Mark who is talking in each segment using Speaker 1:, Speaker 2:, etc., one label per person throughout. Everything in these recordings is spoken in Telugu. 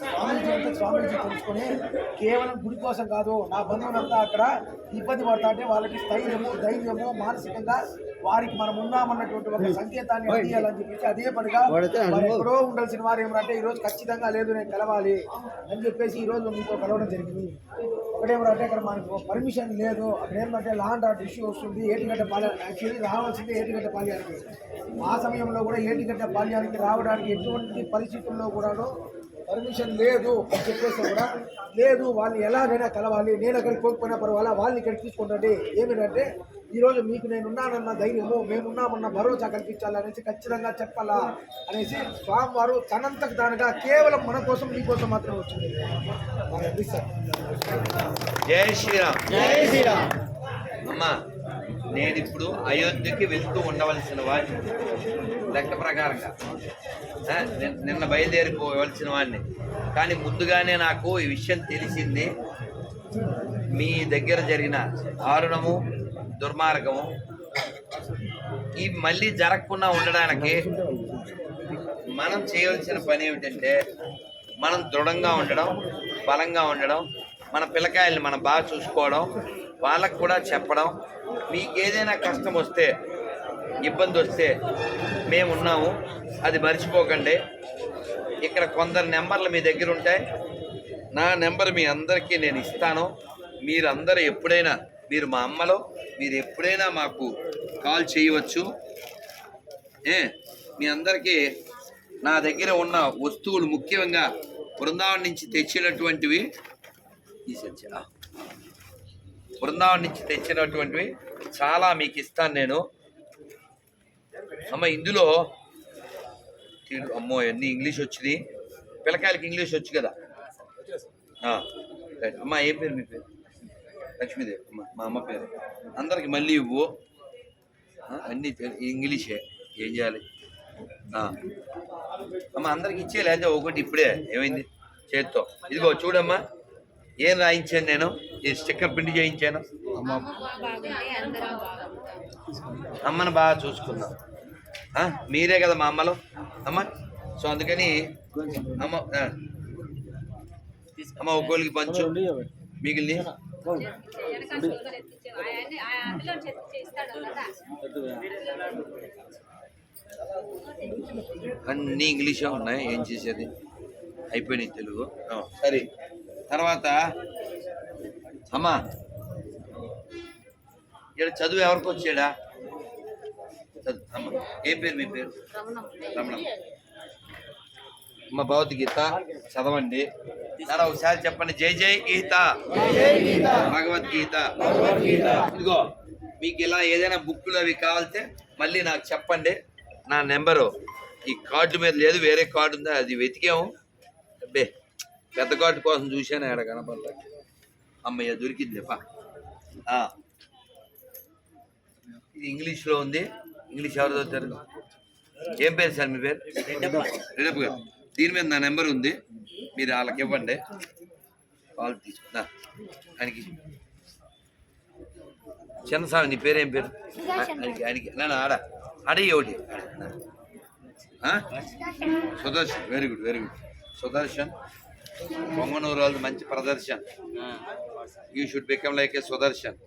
Speaker 1: స్వామీజీ అంటే స్వామీజీ తెలుసుకొని కేవలం గుడి కోసం కాదు నా బంధువులంతా అక్కడ ఇబ్బంది పడతా అంటే వాళ్ళకి స్థైర్యము ధైర్యము మానసికంగా వారికి మనం ఉన్నామన్నటువంటి ఒక సంకేతాన్ని అందియాలని చెప్పేసి అదే పనిగా ఎక్కడో ఉండాల్సిన వారు ఏమంటే ఈ రోజు ఖచ్చితంగా లేదు నేను కలవాలి అని చెప్పేసి ఈ రోజు మీతో కలవడం జరిగింది. ఒకటేమంటే అక్కడ మనకు పర్మిషన్ లేదు. అక్కడ ఏమంటే లాండ్ ఆర్డర్ ఇష్యూ వస్తుంది. ఏటిగడ్డ పాలయానికి యాక్చువల్లీ రావాల్సింది ఏటిగడ్డ పాలయానికి ఆ సమయంలో కూడా ఏటిగడ్డ పాలయానికి రావడానికి ఎటువంటి పరిస్థితుల్లో కూడాను పర్మిషన్ లేదు అని చెప్పేసి కూడా లేదు. వాళ్ళని ఎలాగైనా కలవాలి. నేను అక్కడికి పోకపోయినా పర్వాలా? వాళ్ళని ఇక్కడికి తీసుకుంటండి. ఏమిటంటే ఈరోజు మీకు నేను ఉన్నానన్న ధైర్యము మేమున్నామన్న భరోసా కల్పించాలనేసి ఖచ్చితంగా చెప్పాలా అనేసి స్వామివారు తనంతకు తానుగా కేవలం మన కోసం మీకోసం మాత్రమే వచ్చింది.
Speaker 2: జై శ్రీరామ్.
Speaker 3: జై శ్రీరామ్.
Speaker 2: అమ్మా నేను ఇప్పుడు అయోధ్యకి వెళ్తూ ఉండవలసిన వాడిని. లెక్క ప్రకారంగా. నిన్న- నిన్న బయలుదేరిపోవలసిన వాడిని. కానీ ముందుగానే నాకు ఈ విషయం తెలిసింది. మీ దగ్గర జరిగిన దారుణము దుర్మార్గము. ఈ మళ్ళీ జరగకుండా ఉండడానికి మనం చేయవలసిన పని ఏమిటంటే మనం దృఢంగా ఉండడం బలంగా ఉండడం మన పిల్లకాయల్ని మనం బాగా చూసుకోవడం వాళ్ళకు కూడా చెప్పడం. మీకు ఏదైనా కష్టం వస్తే ఇబ్బంది వస్తే మేము ఉన్నాము అది మర్చిపోకండి. ఇక్కడ కొందరు నెంబర్లు మీ దగ్గర ఉంటాయి. నా నెంబర్ మీ అందరికీ నేను ఇస్తాను. మీరందరూ ఎప్పుడైనా మీరు మా అమ్మలో మీరు ఎప్పుడైనా మాకు కాల్ చేయవచ్చు. ఏ మీ అందరికీ నా దగ్గర ఉన్న వస్తువులు ముఖ్యంగా బృందావనం నుంచి తెచ్చినటువంటివి తీసొచ్చా బృందావనం నుంచి తెచ్చినటువంటివి చాలా మీకు ఇస్తాను నేను. అమ్మ ఇందులో అమ్మో అన్నీ ఇంగ్లీష్ వచ్చింది పిల్లకాయలకి ఇంగ్లీష్ వచ్చు కదా? అమ్మ ఏం పేరు మీ పేరు? లక్ష్మీదేవి అమ్మ మా అమ్మ పేరు. అందరికి మళ్ళీ ఇవ్వు. అన్నీ ఇంగ్లీషే. ఏం చేయాలి. అమ్మ అందరికి ఇచ్చే లేదా ఒకటి ఇప్పుడే. ఏమైంది? చేత్తో. ఇదిగో చూడమ్మా. ఏం రాయించాను నేను? ఈ స్టిక్కర్ పిండి చేయించాను.
Speaker 4: బాగుంటాం
Speaker 2: అమ్మను బాగా చూసుకుందాం. మీరే కదా మా అమ్మలో. అమ్మ సో అందుకని అమ్మ. అమ్మ ఒక్కోళ్ళకి పంచు. మిగిలిన అన్నీ ఇంగ్లీషే ఉన్నాయి ఏం చేసేది? అయిపోయినాయి తెలుగు. సరే తర్వాత అమ్మా ఇక్కడ చదువు ఎవరికి వచ్చాడా? అమ్మ ఏం పేరు మీ పేరు? రమణ. అమ్మ భగవద్గీత చదవండి. నాన్న ఒకసారి చెప్పండి. జై జై గీత. భగవద్గీత. ఇదిగో మీకు ఇలా ఏదైనా బుక్కులు అవి కావాలితే మళ్ళీ నాకు చెప్పండి. నా నెంబరు. ఈ కార్డు మీద లేదు వేరే కార్డు ఉందా. అది వెతికాము. అబ్బే పెద్ద కార్డు కోసం చూశాను ఆడ కనపడలేదు అమ్మయ్య దొరికింది. ఇది ఇంగ్లీష్లో ఉంది. ఇంగ్లీష్ ఎవరు చదువుతారు ఏం పేరు సార్ మీ పేరు? రెడప్ గారు. దీని మీద నా నెంబర్ ఉంది. మీరు వాళ్ళకి ఇవ్వండి. వాళ్ళు తీసుకున్నా ఆయనకి. చిన్నస్వామి నీ పేరు పేరు? ఆయనకి ఆయనకి. నా ఆడ అడయ్యి ఒకటి? Sudarshan very good very good Sudarshan Punganur వాళ్ళది మంచి ప్రదర్శన్. You should become like a Sudarshan.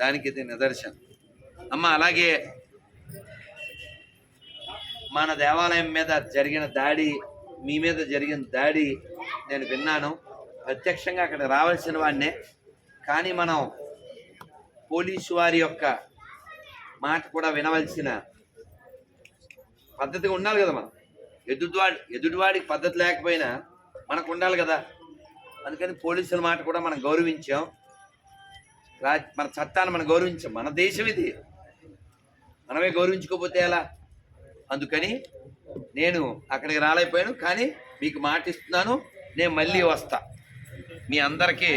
Speaker 2: దానికి ఇది నిదర్శన్. అమ్మ అలాగే మన దేవాలయం మీద జరిగిన దాడి మీ మీద జరిగిన దాడి నేను విన్నాను. ప్రత్యక్షంగా అక్కడ రావాల్సిన వాడినే. కానీ మనం పోలీసు వారి యొక్క మాట కూడా వినవలసిన పద్ధతిగా ఉండాలి కదా మనం. ఎదుటివాడి ఎదుటివాడికి పద్ధతి లేకపోయినా మనకు ఉండాలి కదా. అందుకని పోలీసుల మాట కూడా మనం గౌరవించాం. రా మన చట్టాన్ని మనం గౌరవించాం. మన దేశం ఇది. మనమే గౌరవించుకోకపోతే ఎలా? అందుకని నేను అక్కడికి రాలేకపోయాను కానీ మీకు మాట ఇస్తున్నాను నేను మళ్ళీ వస్తా. మీ అందరికీ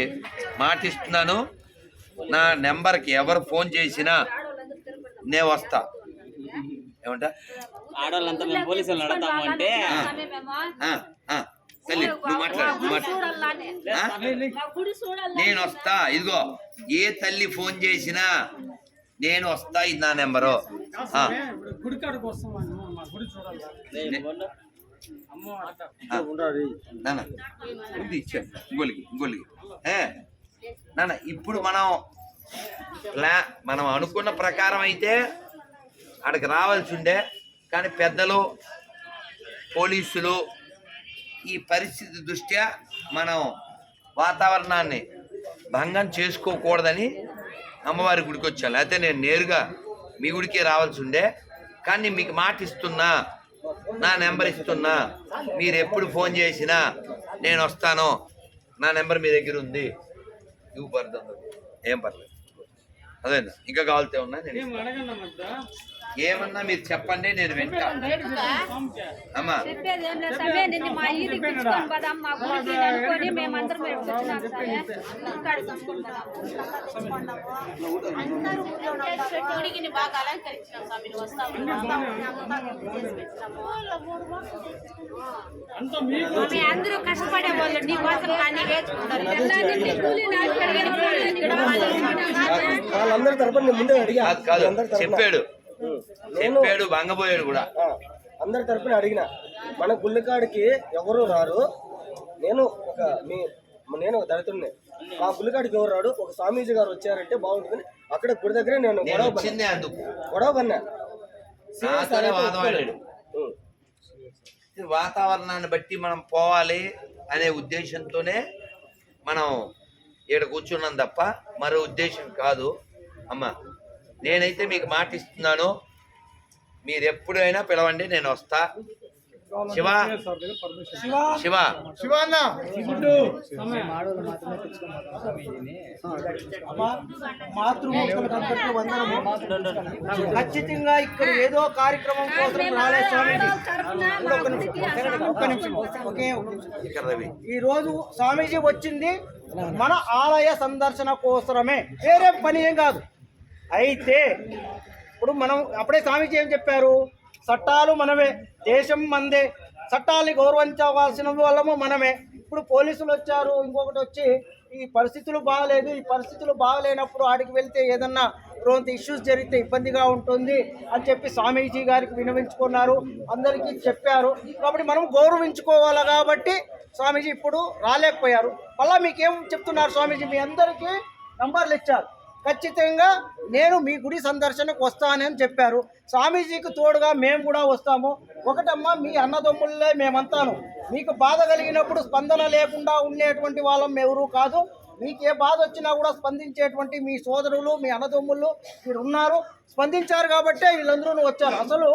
Speaker 2: మాట ఇస్తున్నాను నా నెంబర్కి ఎవరు ఫోన్ చేసినా నేను వస్తా. ఏమంటా?
Speaker 3: ఆడవాళ్ళంతా మేము పోలీసులు నడతాము అంటే
Speaker 2: తల్లి నువ్వు మాట్లాడు నువ్వు మాట్లాడు. నేను వస్తా ఇదిగో ఏ తల్లి ఫోన్ చేసినా నేను వస్తా ఇది నా నెంబరు.
Speaker 5: వస్తాం గుడి చూడాలి.
Speaker 2: నాన్న ఇది ఇచ్చాను ఇంగోలికి ఇంగోలికి ఏ నాన్న ఇప్పుడు మనం ప్లా మనం అనుకున్న ప్రకారం అయితే అక్కడికి రావాల్సి ఉండే కానీ పెద్దలు పోలీసులు ఈ పరిస్థితి దృష్ట్యా మనం వాతావరణాన్ని భంగం చేసుకోకూడదని అమ్మవారి గుడికి వచ్చాను లేకపోతే నేను నేరుగా మీ గుడికే రావాల్సి ఉండే కానీ మీకు మాట ఇస్తున్నా నా నెంబర్ ఇస్తున్నా మీరు ఎప్పుడు ఫోన్ చేసినా నేను వస్తాను. నా నెంబర్ మీ దగ్గర ఉంది. ఇవ్వు పర్లేదు. ఏం పర్లేదు. అదే ఇంకా కావాలితే ఉన్నా నేను ఏమన్నా మీరు చెప్పండి నేను వింటా. అమ్మా.
Speaker 4: చెప్పేది ఏం లేదు సమే నిన్ను మా ఈదికి పిలుచుకొని పోదాం మా గుడికి అనుకొని మేమందరం మేము వచ్చినాం సమే ఇక్కడికి తీసుకొని పోదాం
Speaker 5: గుడికి బాగా అలంకరించినాం స్వామి నువ్వు వస్తావు
Speaker 4: మేము అందరూ కష్టపడే వాళ్ళు నీ కోసం కానీ.
Speaker 2: చెప్పాడు. చెప్పాడు బంగపోయాడు కూడా.
Speaker 6: అందరి తరపున అడిగిన మన గుళ్ళకాడికి ఎవరు రారు? నేను ఒక మీ నేను ఒక దళితుడిని మా గుళ్ళకాడికి ఎవరు రాడు? ఒక స్వామీజీ గారు వచ్చారంటే బాగుంటుంది అక్కడ గుడి దగ్గర నేను గొడవ గొడవ పన్నా
Speaker 2: వాతావరణాన్ని బట్టి మనం పోవాలి అనే ఉద్దేశంతోనే మనం ఇక్కడ కూర్చున్నాం తప్ప మరో ఉద్దేశం కాదు. అమ్మ నేనైతే మీకు మాట ఇస్తున్నాను. మీరు ఎప్పుడైనా పిలవండి నేను వస్తా. శివ. శివ.
Speaker 7: వందనము. ఖచ్చితంగా ఇక్కడ ఏదో కార్యక్రమం కోసం ఈ రోజు స్వామీజీ వచ్చింది మన ఆలయ సందర్శన కోసరమే. వేరే పని ఏం కాదు. అయితే ఇప్పుడు మనం అప్పుడే స్వామీజీ ఏం చెప్పారు? చట్టాలు మనమే దేశం మందే. చట్టాలని గౌరవించవలసిన వాళ్ళము మనమే. ఇప్పుడు పోలీసులు వచ్చారు ఇంకొకటి వచ్చి ఈ పరిస్థితులు బాగలేదు ఈ పరిస్థితులు బాగలేనప్పుడు ఆడికి వెళ్తే ఏదన్నా కొంత ఇష్యూస్ జరిగితే ఇబ్బందిగా ఉంటుంది అని చెప్పి స్వామీజీ గారికి వినవించుకున్నారు. అందరికీ చెప్పారు. కాబట్టి మనం గౌరవించుకోవాలి కాబట్టి స్వామీజీ ఇప్పుడు రాలేకపోయారు. మళ్ళీ మీకేం చెప్తున్నారు స్వామీజీ? మీ అందరికీ నంబర్లు ఇచ్చారు. ఖచ్చితంగా నేను మీ గుడి సందర్శనకు వస్తానని చెప్పారు. స్వామీజీకి తోడుగా మేము కూడా వస్తాము. ఒకటమ్మా మీ అన్నదమ్ముళ్ళే మేమంతాను. మీకు బాధ కలిగినప్పుడు స్పందన లేకుండా ఉండేటువంటి వాళ్ళం ఎవరు కాదు. మీకు ఏ బాధ వచ్చినా కూడా స్పందించేటువంటి మీ సోదరులు మీ అన్నదమ్ముళ్ళు మీరు ఉన్నారు. స్పందించారు కాబట్టే వీళ్ళందరూ వచ్చారు. అసలు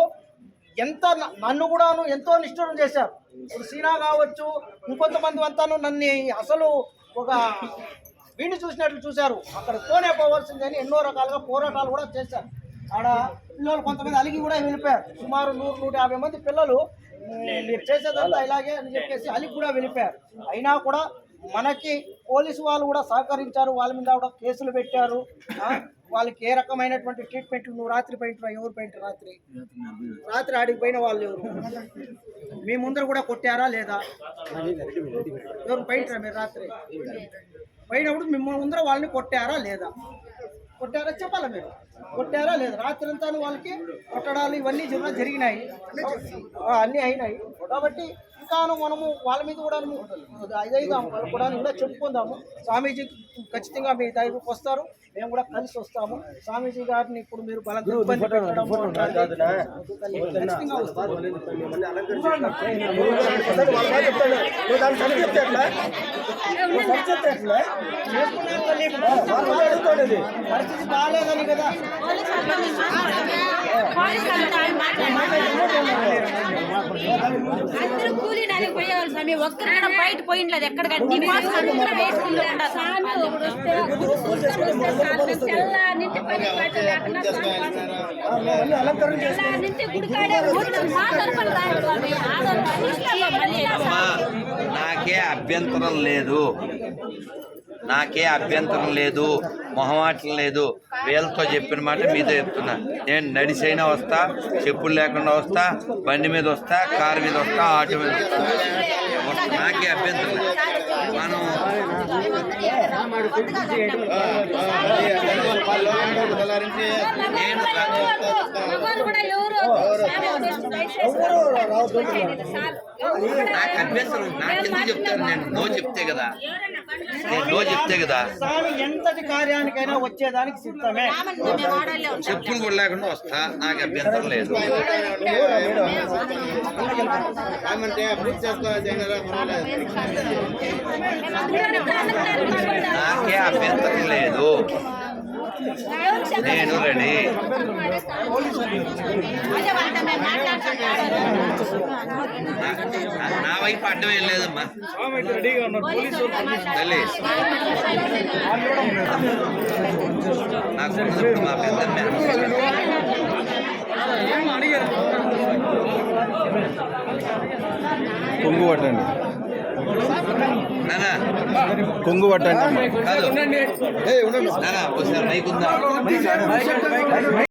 Speaker 7: ఎంత నన్ను కూడాను ఎంతో నిష్ఠురం చేశారు. ఇప్పుడు సీనా కావచ్చు ఇంకొంతమంది అంతాను నన్ను అసలు ఒక వీడిని చూసినట్లు చూశారు. అక్కడ తోనే పోవాల్సిందని ఎన్నో రకాలుగా పోరాటాలు కూడా చేశారు. ఆడ పిల్లలు కొంతమంది అలిగి కూడా వెళ్ళిపోయారు. సుమారు నూరు నూట యాభై మంది పిల్లలు మీరు చేసేదంతా ఇలాగే అని చెప్పేసి అలిగి కూడా వెళ్ళిపోయారు. అయినా కూడా మనకి పోలీసు వాళ్ళు కూడా సహకరించారు. వాళ్ళ మీద కూడా కేసులు పెట్టారు. వాళ్ళకి ఏ రకమైనటువంటి ట్రీట్మెంట్లు నువ్వు రాత్రి పోయింటున్నా ఎవరు పోయింటారు రాత్రి? రాత్రి ఆడికి పోయిన వాళ్ళు ఎవరు? మీ ముందర కూడా కొట్టారా లేదా? ఎవరు పోయింటారా మీరు రాత్రి? పోయినప్పుడు మిమ్మల్ని ముందర వాళ్ళని కొట్టారా లేదా? కొట్టారా చెప్పాలా మీరు? కొట్టారా లేదా? రాత్రి అంతా వాళ్ళకి కొట్టడాలు ఇవన్నీ జరిగినాయి. అన్నీ అయినాయి. కాబట్టి ఇంకాను మనము వాళ్ళ మీద కూడా వాళ్ళు కూడా కూడా చెప్పుకుందాము. స్వామీజీ ఖచ్చితంగా మీ దగ్గరకు వస్తారు. మేము కూడా కలిసి వస్తాము. స్వామీజీ గారిని ఇప్పుడు మీరు బలం ఇబ్బంది పెట్టడము
Speaker 6: కాదునా?
Speaker 7: ఖచ్చితంగా వస్తారు
Speaker 6: మిమ్మల్ని అలంకరించాను.
Speaker 4: మా స్వామి. ఆడవాళ్ళు తీసుకెళ్ళి మళ్ళీ
Speaker 2: అమ్మా నాకే అభ్యంతరం లేదు నాకే అభ్యంతరం లేదు మొహమాటం లేదు వీళ్ళతో చెప్పిన మాట మీతో చెప్తున్నా నేను నడిచైనా వస్తా చెప్పులు లేకుండా వస్తా బండి మీద వస్తా కారు మీద వస్తా ఆటో మీద వస్తా. నాకే అభ్యంతరం లేదు మనం నాకు అనిపిస్తారు నాకు ఎందుకు చెప్తారు నేను నో చెప్తే కదా నేను నో చెప్తే కదా
Speaker 8: ఎంతటి కార్యానికైనా వచ్చేదానికి సిద్ధమే
Speaker 2: చెప్పులు కూడా లేకుండా వస్తా నాకు అభ్యంతరం లేదు నాకే అభ్యంతరం లేదు. నేను రెడీ. నా- వైపు అడ్డం ఏం లేదమ్మా. తల్లి నాకు మా పెద్ద
Speaker 9: పొంగు పట్టండి. కొంగు పట్టండి
Speaker 2: కాదు. నానా ఒకసారి మైక్ ఉందా?